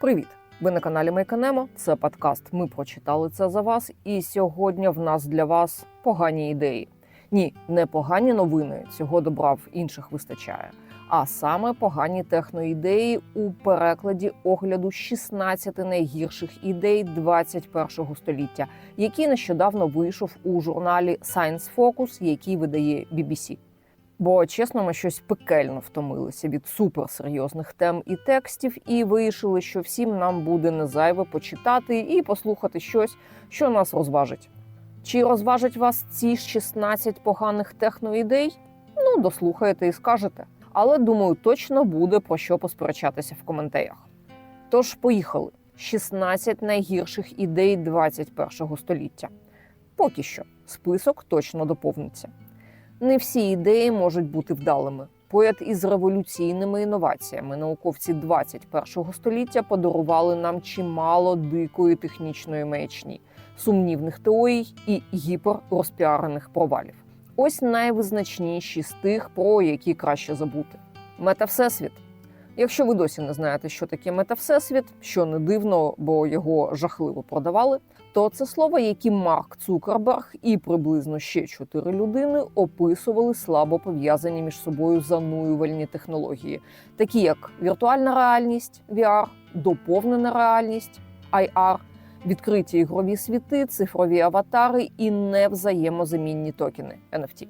Привіт! Ви на каналі Майканемо. Це подкаст. Ми прочитали це за вас. І сьогодні в нас для вас погані ідеї. Ні, не погані новини. Цього добра в інших вистачає. А саме погані техноідеї у перекладі огляду 16 найгірших ідей 21 століття, який нещодавно вийшов у журналі Science Focus, який видає BBC. Бо чесно, ми щось пекельно втомилися від суперсерйозних тем і текстів, і вирішили, що всім нам буде не зайве почитати і послухати щось, що нас розважить. Чи розважить вас ці 16 поганих техноідей? Ну, дослухаєте і скажете. Але думаю, точно буде про що посперечатися в коментарях. Тож поїхали: 16 найгірших ідей 21-го століття. Поки що список точно доповниться. Не всі ідеї можуть бути вдалими. Поряд із революційними інноваціями науковці 21 століття подарували нам чимало дикої технічної маячні, сумнівних теорій і гіперрозпіарених провалів. Ось найвизначніші з тих, про які краще забути. Метавсесвіт. Якщо ви досі не знаєте, що таке метавсесвіт, що не дивно, бо його жахливо продавали, то це слово, які Марк Цукерберг і приблизно ще чотири людини описували слабо пов'язані між собою зануювальні технології, такі як віртуальна реальність VR, доповнена реальність IR, відкриті ігрові світи, цифрові аватари і невзаємозамінні токени NFT.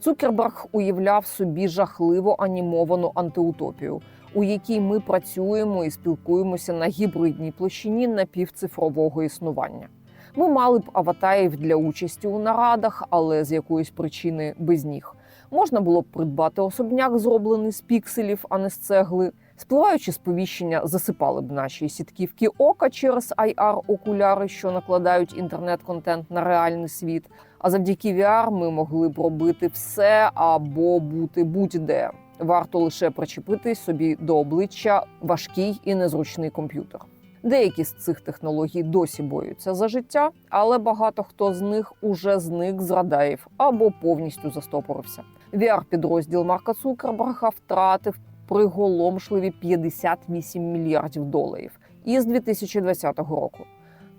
Цукерберг уявляв собі жахливо анімовану антиутопію, у якій ми працюємо і спілкуємося на гібридній площині напівцифрового існування. Ми мали б аватарів для участі у нарадах, але з якоїсь причини без ніг. Можна було б придбати особняк, зроблений з пікселів, а не з цегли. Спливаючи сповіщення, засипали б наші сітківки ока через ir окуляри, що накладають інтернет-контент на реальний світ. А завдяки VR ми могли б робити все або бути будь-де. Варто лише причепити собі до обличчя важкий і незручний комп'ютер. Деякі з цих технологій досі боються за життя, але багато хто з них уже зник з радаїв або повністю застопорився. vr підрозділ Марка Цукерберга втратив приголомшливі 58 мільярдів доларів із 2020 року.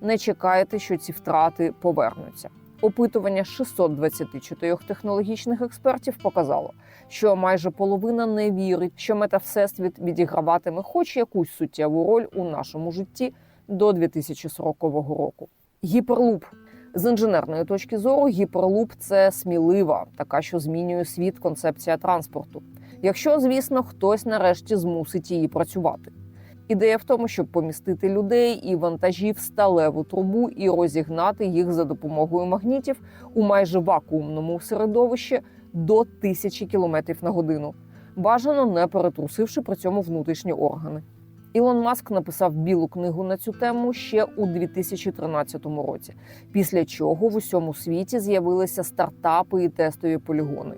Не чекайте, що ці втрати повернуться. Опитування 624 технологічних експертів показало, що майже половина не вірить, що метавсесвіт відіграватиме хоч якусь суттєву роль у нашому житті до 2040 року. Гіперлуп з інженерної точки зору гіперлуп це смілива, така що змінює світ концепція транспорту. Якщо, звісно, хтось нарешті змусить її працювати. Ідея в тому, щоб помістити людей і вантажів в сталеву трубу і розігнати їх за допомогою магнітів у майже вакуумному середовищі до тисячі кілометрів на годину, бажано не перетрусивши при цьому внутрішні органи. Ілон Маск написав білу книгу на цю тему ще у 2013 році, після чого в усьому світі з'явилися стартапи і тестові полігони.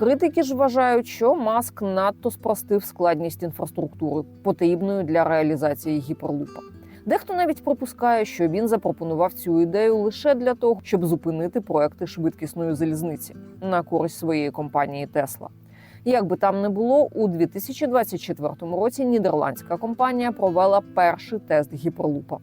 Критики ж вважають, що маск надто спростив складність інфраструктури, потрібної для реалізації гіперлупа. Дехто навіть припускає, що він запропонував цю ідею лише для того, щоб зупинити проекти швидкісної залізниці на користь своєї компанії Тесла. Як би там не було, у 2024 році нідерландська компанія провела перший тест гіперлупа.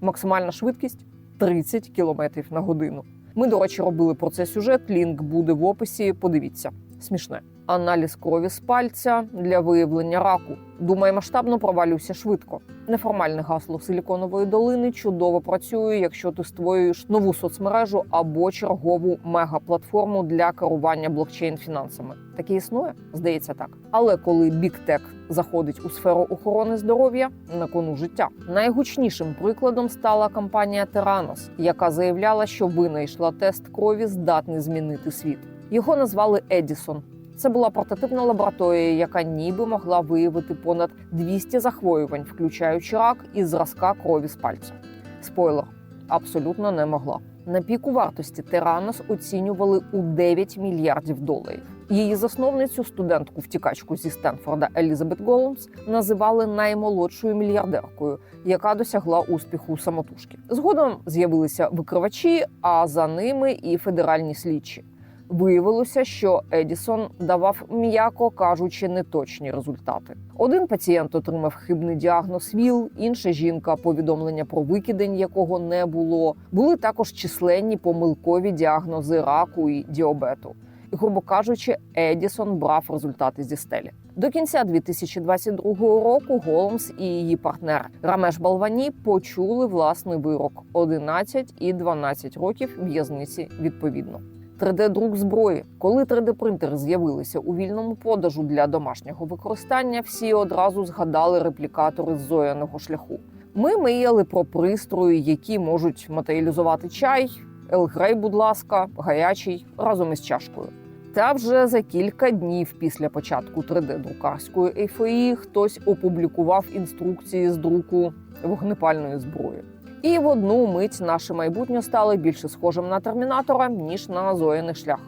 Максимальна швидкість 30 км на годину. Ми, до речі, робили про це сюжет. Лінк буде в описі. Подивіться, смішне. Аналіз крові з пальця для виявлення раку. Думає, масштабно провалюйся швидко. Неформальне гасло силіконової долини чудово працює, якщо ти створюєш нову соцмережу або чергову мегаплатформу для керування блокчейн фінансами. Таке існує, здається, так. Але коли біктек заходить у сферу охорони здоров'я на кону життя, найгучнішим прикладом стала компанія Terranos, яка заявляла, що винайшла тест крові, здатний змінити світ. Його назвали Едісон. Це була портативна лабораторія, яка ніби могла виявити понад 200 захворювань, включаючи рак із зразка крові з пальця. Спойлер абсолютно не могла. На піку вартості Теранос оцінювали у 9 мільярдів доларів. Її засновницю, студентку втікачку зі Стенфорда Елізабет Голлумс, називали наймолодшою мільярдеркою, яка досягла успіху самотужки. Згодом з'явилися викривачі, а за ними і федеральні слідчі. Виявилося, що Едісон давав, м'яко кажучи, неточні результати. Один пацієнт отримав хибний діагноз ВІЛ, інша жінка повідомлення про викидень, якого не було. Були також численні помилкові діагнози раку і діабету. І, грубо кажучи, Едісон брав результати зі стелі. До кінця 2022 року Голмс і її партнер Рамеш Балвані почули власний вирок 11 і 12 років в'язниці відповідно. 3D-друк зброї. Коли 3D-принтери з'явилися у вільному продажу для домашнього використання, всі одразу згадали реплікатори з зояного шляху. Ми мріяли про пристрої, які можуть матеріалізувати чай, елгрей, будь ласка, гарячий разом із чашкою. Та вже за кілька днів після початку 3D-друкарської ейфорії хтось опублікував інструкції з друку вогнепальної зброї. І в одну мить наше майбутнє стало більше схожим на термінатора ніж на зояний шлях.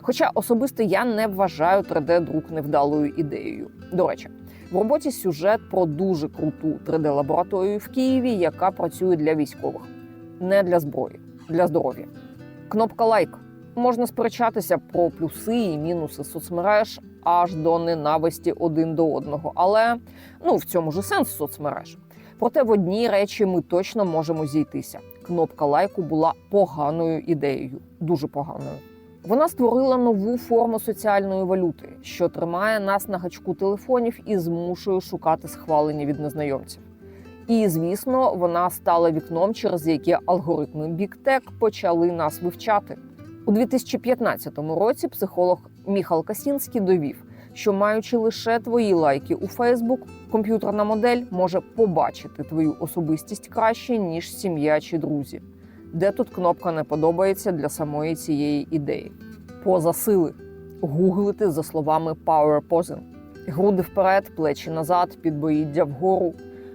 Хоча особисто я не вважаю 3D-друк невдалою ідеєю. До речі, в роботі сюжет про дуже круту 3D-лабораторію в Києві, яка працює для військових, не для зброї, для здоров'я. Кнопка лайк. Можна сперечатися про плюси і мінуси соцмереж аж до ненависті один до одного. Але ну в цьому ж сенс соцмереж. Проте в одній речі ми точно можемо зійтися. Кнопка лайку була поганою ідеєю, дуже поганою. Вона створила нову форму соціальної валюти, що тримає нас на гачку телефонів і змушує шукати схвалення від незнайомців. І звісно, вона стала вікном, через яке алгоритми біктек почали нас вивчати. У 2015 році психолог Міхал Касінський довів, що маючи лише твої лайки у Фейсбук, комп'ютерна модель може побачити твою особистість краще ніж сім'я чи друзі. Де тут кнопка не подобається для самої цієї ідеї? Поза сили гуглити за словами power posing. груди вперед, плечі назад, підбоїддя вгору.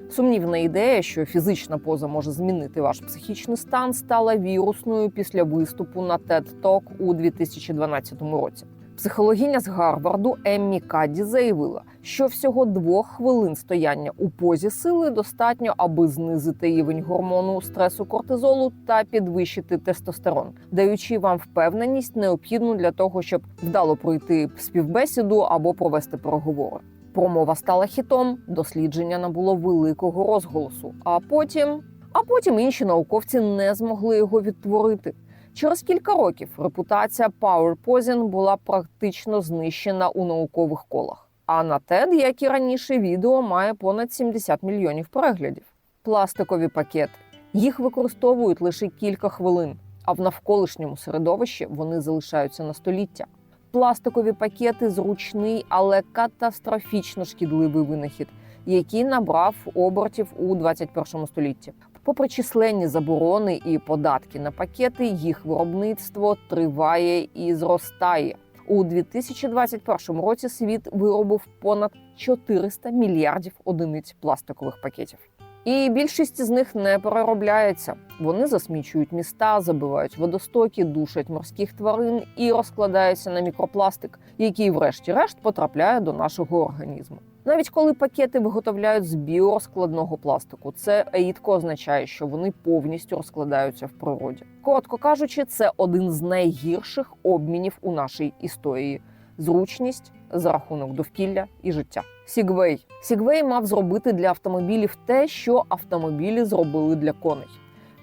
Сумнівна ідея, що фізична поза може змінити ваш психічний стан, стала вірусною після виступу на TED Talk у 2012 році. Психологиня з Гарварду Еммі Кадді заявила, що всього двох хвилин стояння у позі сили достатньо, аби знизити рівень гормону стресу кортизолу та підвищити тестостерон, даючи вам впевненість, необхідну для того, щоб вдало пройти співбесіду або провести переговори. Промова стала хітом, дослідження набуло великого розголосу. А потім, а потім інші науковці не змогли його відтворити. Через кілька років репутація PowerPosing була практично знищена у наукових колах. А на TED, як і раніше, відео має понад 70 мільйонів переглядів. Пластикові пакети їх використовують лише кілька хвилин, а в навколишньому середовищі вони залишаються на століття. Пластикові пакети зручний, але катастрофічно шкідливий винахід, який набрав обертів у 21 столітті. Попри численні заборони і податки на пакети, їх виробництво триває і зростає. У 2021 році світ виробив понад 400 мільярдів одиниць пластикових пакетів. І більшість з них не переробляється. Вони засмічують міста, забивають водостоки, душать морських тварин і розкладаються на мікропластик, який, врешті-решт, потрапляє до нашого організму. Навіть коли пакети виготовляють з біорозкладного пластику, це рідко означає, що вони повністю розкладаються в природі. Коротко кажучи, це один з найгірших обмінів у нашій історії зручність за рахунок довкілля і життя. Сігвей Сігвей мав зробити для автомобілів те, що автомобілі зробили для коней.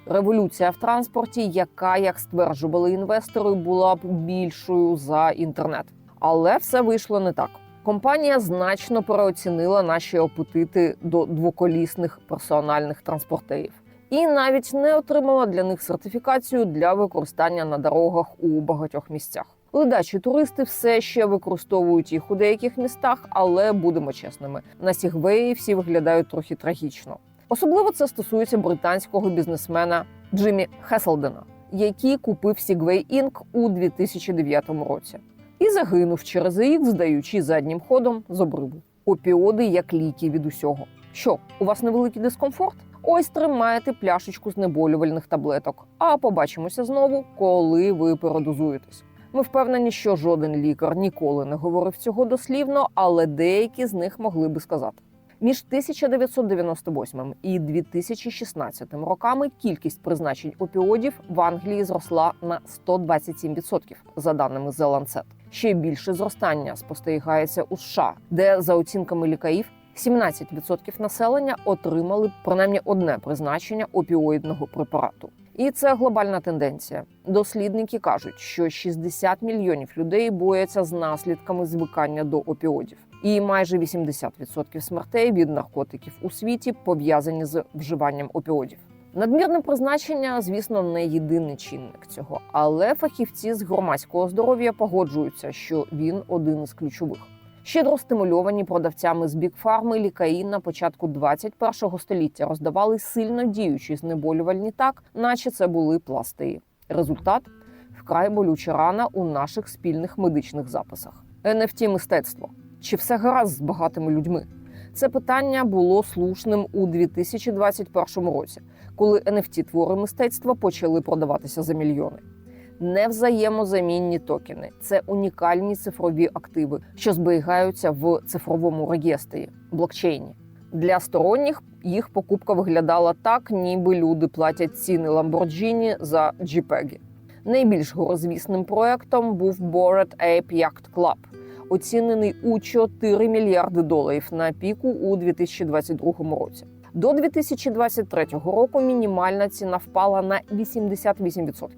Революція в транспорті, яка, як стверджували інвестори, була б більшою за інтернет. Але все вийшло не так. Компанія значно переоцінила наші апетити до двоколісних персональних транспортерів і навіть не отримала для них сертифікацію для використання на дорогах у багатьох місцях. Ледачі туристи все ще використовують їх у деяких містах, але будемо чесними, на сігвеї всі виглядають трохи трагічно. Особливо це стосується британського бізнесмена Джиммі Хеселдена, який купив Segway Inc. у 2009 році і загинув через рік, здаючи заднім ходом з обриву. Опіоди як ліки від усього. Що у вас невеликий дискомфорт? Ось тримаєте пляшечку знеболювальних таблеток. А побачимося знову, коли ви передозуєтесь. Ми впевнені, що жоден лікар ніколи не говорив цього дослівно, але деякі з них могли би сказати. Між 1998 і 2016 роками кількість призначень опіодів в Англії зросла на 127%, за даними The Lancet. Ще більше зростання спостерігається у США, де за оцінками лікарів 17% населення отримали принаймні одне призначення опіоїдного препарату. І це глобальна тенденція. Дослідники кажуть, що 60 мільйонів людей бояться з наслідками звикання до опіодів, і майже 80% смертей від наркотиків у світі пов'язані з вживанням опіодів. Надмірне призначення, звісно, не єдиний чинник цього, але фахівці з громадського здоров'я погоджуються, що він один із ключових. Щедро стимульовані продавцями з бікфарми лікарі на початку 21-го століття роздавали сильно діючі знеболювальні так, наче це були пластиї. Результат вкрай болюча рана у наших спільних медичних записах. NFT – мистецтво. Чи все гаразд з багатими людьми? Це питання було слушним у 2021 році, коли NFT – твори мистецтва почали продаватися за мільйони невзаємозамінні токени. Це унікальні цифрові активи, що зберігаються в цифровому реєстрі блокчейні. Для сторонніх їх покупка виглядала так, ніби люди платять ціни Lamborghini за JPEG. Найбільш горозвісним проектом був Bored Ape Yacht Club, оцінений у 4 мільярди доларів на піку у 2022 році. До 2023 року мінімальна ціна впала на 88%.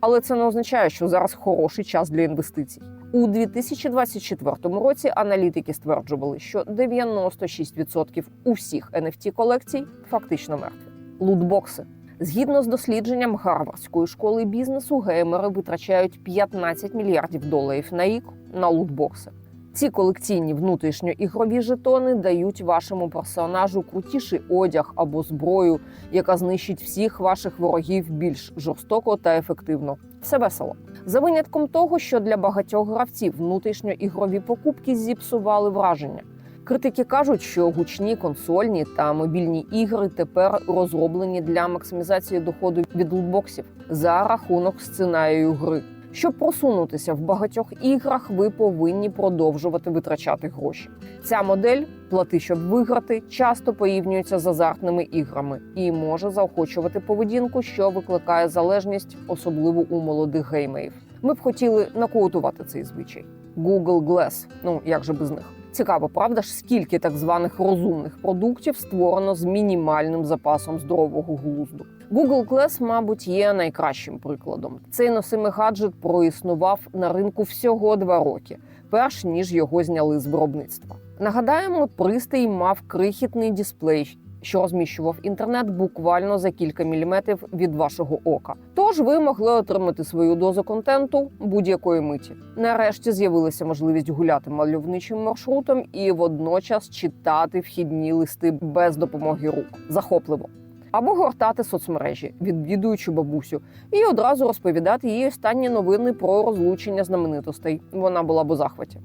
Але це не означає, що зараз хороший час для інвестицій. У 2024 році аналітики стверджували, що 96% усіх nft колекцій фактично мертві. Лутбокси. Згідно з дослідженням Гарвардської школи бізнесу, геймери витрачають 15 мільярдів доларів на рік на лутбокси. Ці колекційні внутрішньоігрові жетони дають вашому персонажу крутіший одяг або зброю, яка знищить всіх ваших ворогів більш жорстоко та ефективно. Все весело. За винятком того, що для багатьох гравців внутрішньоігрові покупки зіпсували враження. Критики кажуть, що гучні консольні та мобільні ігри тепер розроблені для максимізації доходу від лутбоксів за рахунок сценарію гри. Щоб просунутися в багатьох іграх, ви повинні продовжувати витрачати гроші. Ця модель плати, щоб виграти, часто порівнюється з азартними іграми і може заохочувати поведінку, що викликає залежність, особливо у молодих геймерів. Ми б хотіли накоутувати цей звичай. Google Glass, ну як же без них. Цікаво, правда ж, скільки так званих розумних продуктів створено з мінімальним запасом здорового глузду. Google Glass, мабуть, є найкращим прикладом. Цей носимий гаджет проіснував на ринку всього два роки, перш ніж його зняли з виробництва. Нагадаємо, пристрій мав крихітний дисплей, що розміщував інтернет буквально за кілька міліметрів від вашого ока. Тож ви могли отримати свою дозу контенту будь-якої миті. Нарешті з'явилася можливість гуляти мальовничим маршрутом і водночас читати вхідні листи без допомоги рук. Захопливо. Або гортати соцмережі, відвідуючи бабусю, і одразу розповідати їй останні новини про розлучення знаменитостей. Вона була б у захваті.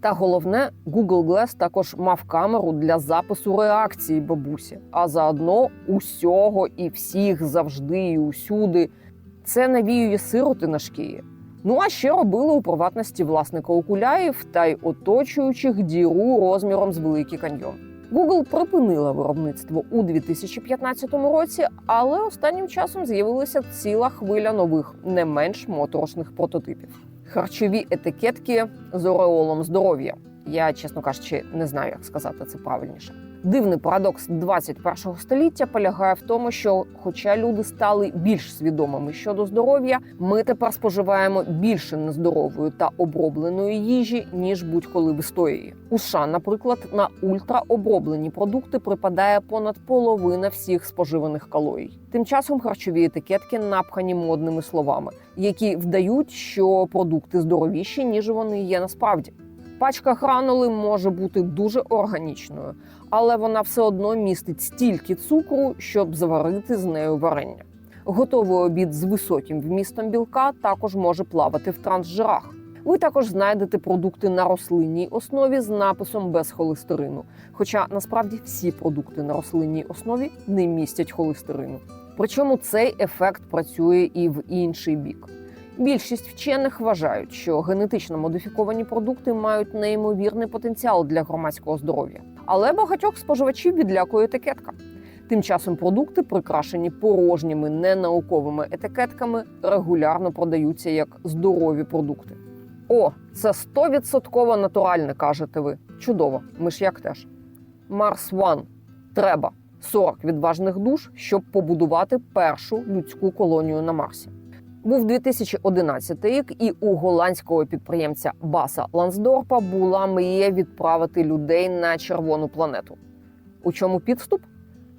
Та головне, Google Glass також мав камеру для запису реакції бабусі, а заодно усього і всіх завжди і усюди. Це навіює сироти на шкії. Ну а ще робили у приватності власника окулярів та й оточуючих діру розміром з великий каньйон. Google припинила виробництво у 2015 році, але останнім часом з'явилася ціла хвиля нових, не менш моторошних прототипів. Харчові етикетки з ореолом здоров'я. Я, чесно кажучи, не знаю, як сказати це правильніше. Дивний парадокс 21-го століття полягає в тому, що, хоча люди стали більш свідомими щодо здоров'я, ми тепер споживаємо більше нездорової та обробленої їжі ніж будь-коли в історії. У США, наприклад, на ультраоброблені продукти припадає понад половина всіх споживаних калорій. Тим часом харчові етикетки напхані модними словами, які вдають, що продукти здоровіші ніж вони є насправді. Пачка гранули може бути дуже органічною, але вона все одно містить стільки цукру, щоб заварити з нею варення. Готовий обід з високим вмістом білка також може плавати в трансжирах. Ви також знайдете продукти на рослинній основі з написом без холестерину. Хоча насправді всі продукти на рослинній основі не містять холестерину. Причому цей ефект працює і в інший бік. Більшість вчених вважають, що генетично модифіковані продукти мають неймовірний потенціал для громадського здоров'я. Але багатьох споживачів відлякує етикетка. Тим часом продукти, прикрашені порожніми ненауковими етикетками, регулярно продаються як здорові продукти. О, це 100% натуральне, кажете ви. Чудово, ми ж як теж. Марс One. Треба 40 відважних душ, щоб побудувати першу людську колонію на Марсі. Був 2011 рік, і у голландського підприємця Баса Лансдорпа була мрія відправити людей на червону планету. У чому підступ?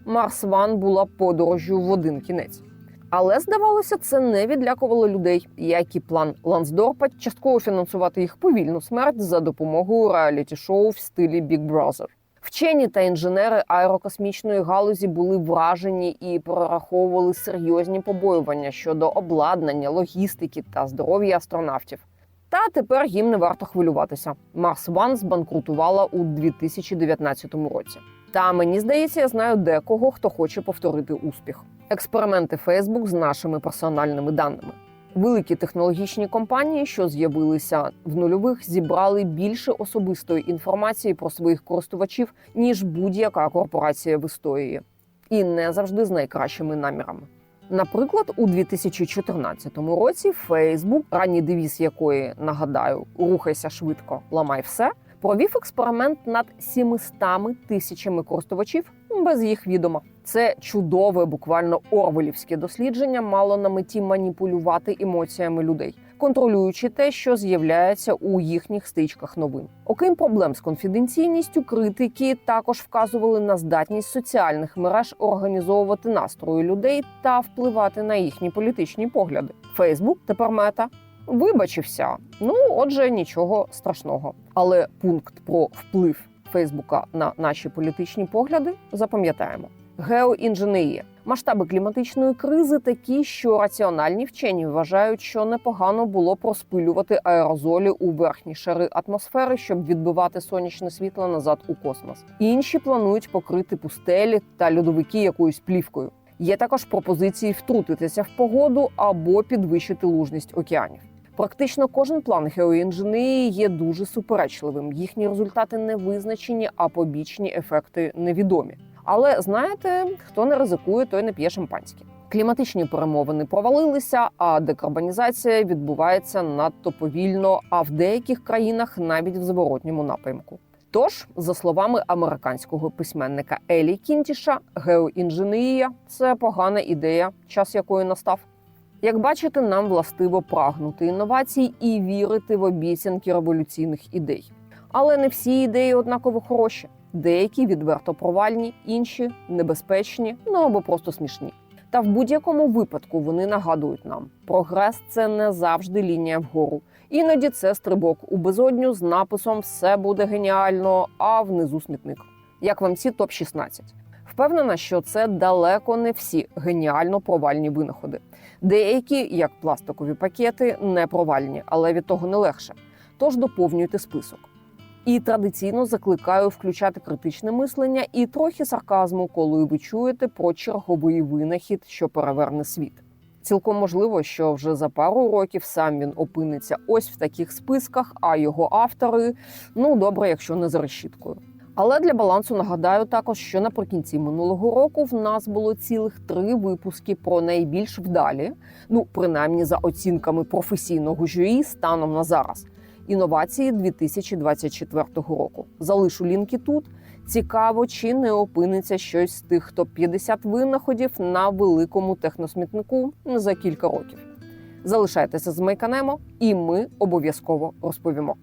Марс Ван була подорожжю в один кінець. Але здавалося, це не відлякувало людей, як і план Лансдорпа частково фінансувати їх повільну смерть за допомогою реаліті-шоу в стилі Big Brother. Вчені та інженери аерокосмічної галузі були вражені і прораховували серйозні побоювання щодо обладнання, логістики та здоров'я астронавтів. Та тепер їм не варто хвилюватися. Марс One збанкрутувала у 2019 році. Та мені здається, я знаю декого, хто хоче повторити успіх. Експерименти Facebook з нашими персональними даними. Великі технологічні компанії, що з'явилися в нульових, зібрали більше особистої інформації про своїх користувачів ніж будь-яка корпорація в історії, і не завжди з найкращими намірами. Наприклад, у 2014 році Facebook, ранній девіз якої нагадаю, рухайся швидко, ламай все, провів експеримент над 700 тисячами користувачів без їх відома. Це чудове, буквально орвелівське дослідження мало на меті маніпулювати емоціями людей, контролюючи те, що з'являється у їхніх стичках новин. Окрім проблем з конфіденційністю, критики також вказували на здатність соціальних мереж організовувати настрої людей та впливати на їхні політичні погляди. Фейсбук тепер мета вибачився. Ну, отже, нічого страшного. Але пункт про вплив Фейсбука на наші політичні погляди запам'ятаємо. Геоінженерія. Масштаби кліматичної кризи такі, що раціональні вчені вважають, що непогано було проспилювати аерозолі у верхні шари атмосфери, щоб відбивати сонячне світло назад у космос. Інші планують покрити пустелі та льодовики якоюсь плівкою. Є також пропозиції втрутитися в погоду або підвищити лужність океанів. Практично кожен план геоінженерії є дуже суперечливим. Їхні результати не визначені, а побічні ефекти невідомі. Але знаєте, хто не ризикує, той не п'є шампанське. Кліматичні перемовини провалилися, а декарбонізація відбувається надто повільно, а в деяких країнах навіть в зворотньому напрямку. Тож, за словами американського письменника Елі Кінтіша, геоінженерія це погана ідея, час якої настав. Як бачите, нам властиво прагнути інновацій і вірити в обіцянки революційних ідей. Але не всі ідеї однаково хороші. Деякі відверто провальні, інші небезпечні, ну або просто смішні. Та в будь-якому випадку вони нагадують нам: прогрес це не завжди лінія вгору. Іноді це стрибок у безодню з написом Все буде геніально, а внизу смітник. Як вам ці топ 16 Впевнена, що це далеко не всі геніально провальні винаходи. Деякі, як пластикові пакети, не провальні, але від того не легше. Тож доповнюйте список. І традиційно закликаю включати критичне мислення і трохи сарказму, коли ви чуєте про черговий винахід, що переверне світ. Цілком можливо, що вже за пару років сам він опиниться ось в таких списках, а його автори ну добре, якщо не за решіткою. Але для балансу нагадаю також, що наприкінці минулого року в нас було цілих три випуски про найбільш вдалі, ну принаймні за оцінками професійного журі станом на зараз. Інновації 2024 року. Залишу лінки тут. Цікаво, чи не опиниться щось з тих топ 50 винаходів на великому техносмітнику за кілька років. Залишайтеся з Майканемо, і ми обов'язково розповімо.